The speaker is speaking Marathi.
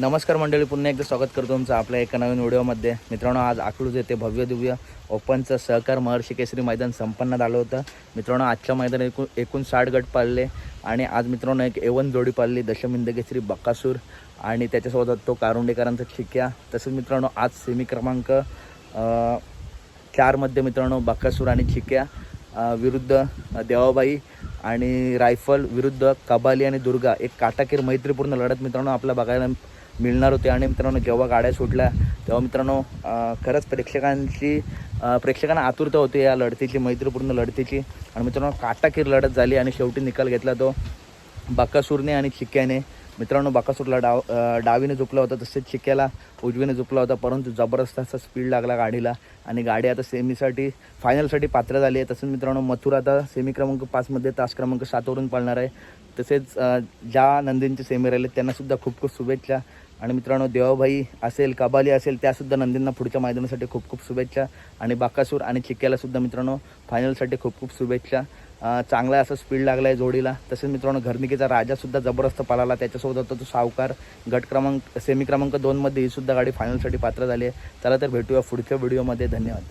नमस्कार मंडळी पुन्हा एकदा स्वागत करतो तुमचं आपल्या एका नवीन व्हिडिओमध्ये. मित्रांनो आज आखलूज येथे भव्य दिव्य ओपनचं सहकार महर्षी केसरी मैदान संपन्नात आलं होतं. मित्रांनो आजच्या मैदान एकूण एकूण साठ गट पाळले आणि आज मित्रांनो एक एवन जोडी पाळली दशमिंद केसरी बकासूर आणि त्याच्यासोबत तो कारुंडेकरांचा चिक्या तसंच मित्रांनो आज सेमी क्रमांक चारमध्ये मित्रांनो बकासूर आणि चिक्या विरुद्ध देवाबाई आणि रायफल विरुद्ध कबाली आणि दुर्गा. एक काटाकीर मैत्रीपूर्ण लढत मित्रांनो आपल्या बघायला मिळणार होते. आणि मित्रांनो जेव्हा गाड्या सुटल्या तेव्हा मित्रांनो खरंच प्रेक्षकांची प्रेक्षकांना आतुरता होती या लढतीची मैत्रीपूर्ण लढतीची. आणि मित्रांनो काटाकीर लढत झाली आणि शेवटी निकाल घेतला तो बाकासूरने आणि चिक्क्याने. मित्रांनो बाकासूरला डाव डावीने झुकला होता तसेच चिक्क्याला उजवीने झुकला होता परंतु जबरदस्त असा स्पीड लागला गाडीला. आणि गाडी आता सेमीसाठी फायनलसाठी पात्र झाली आहे. तसंच मित्रांनो मथुर आता सेमी क्रमांक पाचमध्ये तास क्रमांक सातवरून पाळणार आहे. तसेच ज्या नंदींचे सेमी राहिले त्यांनासुद्धा खूप खूप शुभेच्छा. आणि मित्रांनो देवाभाई असेल कबाली असेल त्यासुद्धा नंदींना पुढच्या मैदानासाठी खूप खूप शुभेच्छा. आणि बाकासूर आणि चिक्क्यालासुद्धा मित्रांनो फायनलसाठी खूप खूप शुभेच्छा. चांगला असा स्पीड लागला आहे जोडीला. तसेच मित्रांनो घरनिकेचा राजासुद्धा जबरदस्त पळाला. त्याच्यासोबत होता तो सावकार. गट क्रमांक सेमी क्रमांक दोनमध्ये ही सुद्धा गाडी फायनलसाठी पात्र झाली आहे. चला तर भेटूया पुढच्या व्हिडिओमध्ये धन्यवाद.